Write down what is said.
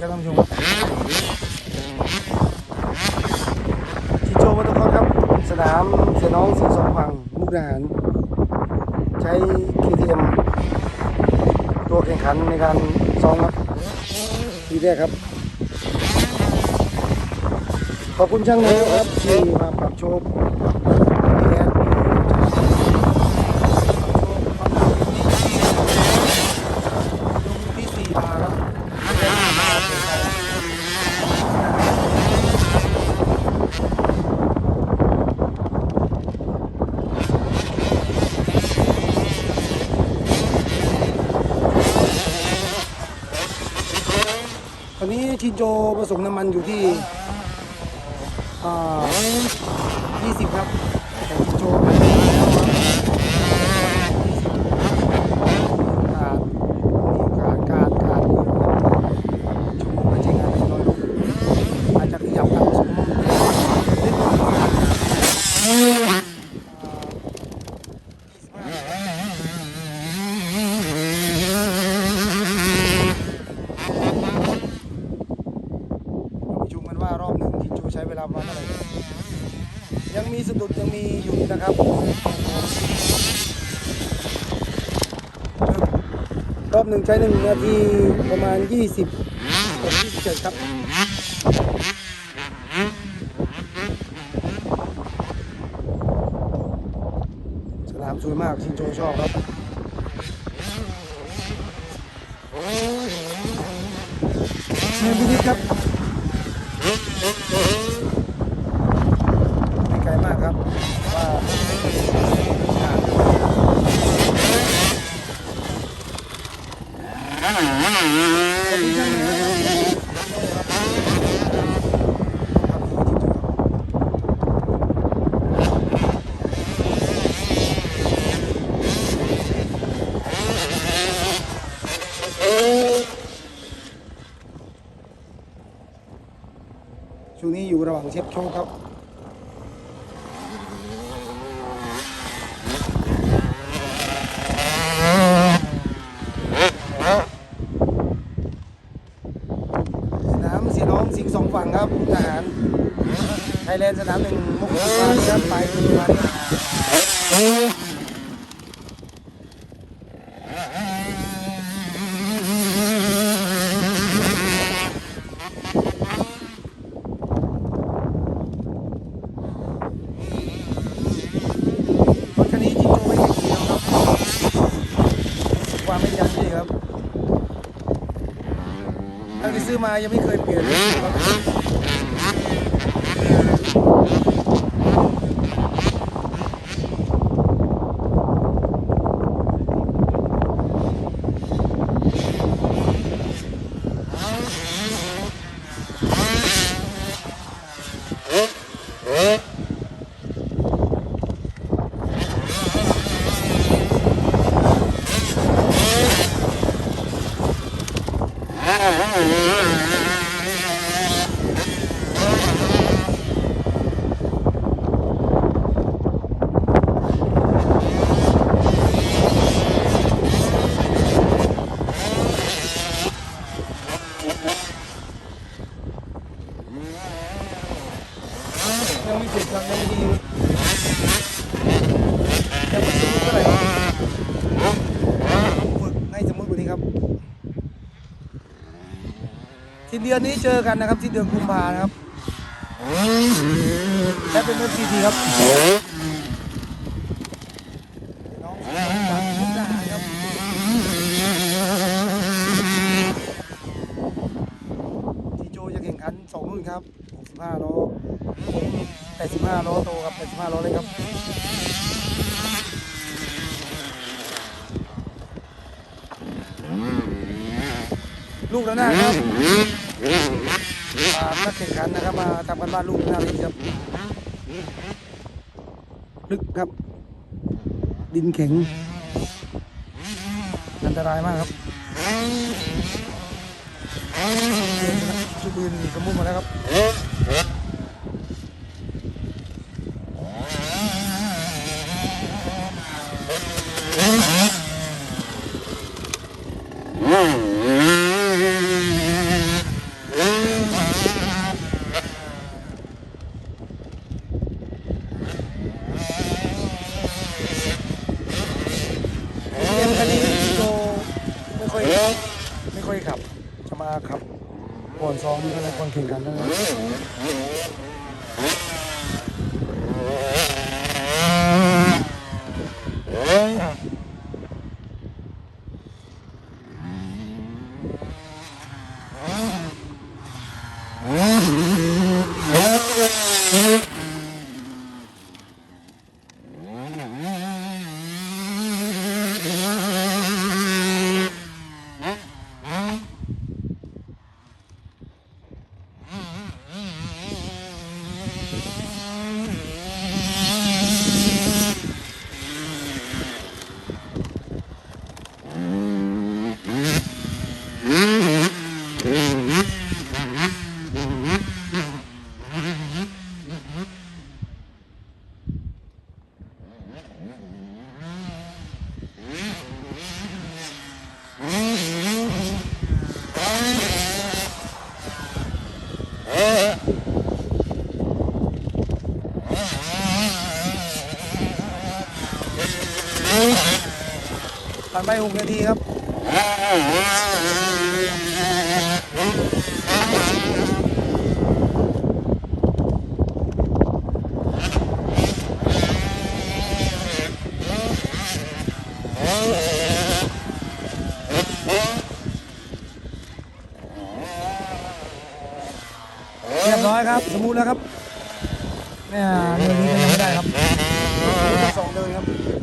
ครับท่านผู้ชมชิโจมาตุกอนครับ สนามเสียน้องสิงสองฝั่งมุกดาหาร ใช้ KTM ตัวแข่งขันในการซ้อมครับทีแรกครับ ขอบคุณช่างนายครับที่มาปรับโชคแอนที่สี่มาครับตอนนี้ ชินโจผสมน้ำมันอยู่ที่อ่า20 ครับแต่ชินโจไปแล้วขาดขาดขาดขาดชมมาใช้งานได้น้อยลงอาจจะขยับการผสมเล็กน้อยเราไปชมกันว่ารอบหนึ่งชินโจใช้เว ลาประมาณเท่าไหร่ยังมีสะดุดยังมีอยู่นะครับ รอบหนึ่งใช้หนึ่งนาทีประมาณ 20กับ27ครับสนามสวยมากชินโจชอบครับ เชิญพินิจครับ ไม่ไกลมากครับว่าขอบคุณ ช่วงนี้อยู่ระหว่างเช็คโชว์ครับ สนามเสียน้องสิงห์สองฝั่งครับทหารไทยแลนด์สนามหนึ่งมุกดาหารครับไปปัจจุบันรถคันนี้จริงโจ้ไม่เคยขี่แล้วครับความไม่ยันดีครับตั้งแต่ซื้อมายังไม่เคยเปลี่ยนเลยครับ ยังไม่เสร็จครับยังไม่ดียังไม่สมบูรณ์เท่าไหร่ครับฝึกให้สมบูรณ์กว่านี้ครับสิ้น เดือนนี้เจอกันนะครับสิ้นเดือนกุมภานะครับและเป็นรถซีทีครับน้องจากมุดาหารครับทีโจจะแข่งขันสองรุ่นครับ65โล85โลโตครับ85โลเลยครับลูกระนาดครับ มานักแข่งขันนะครับมาทำกันบ้านลูกระนาดเลยครับลึกครับ ดินแข็ง อันตรายมากครับชุบืนสมบูรณ์หมาแล้วครับ ไม่ค่อยขับ จะมาขับก่อน ซ้อมกันแล้วก่อนแข่งกันนะครับผ่ ไปหกนาทีครับเรียบร้อยครับ สมูทแล้วครับเนี่ยเรื่องนี้ก็ยังไม่ได้ครับสองเดินครับ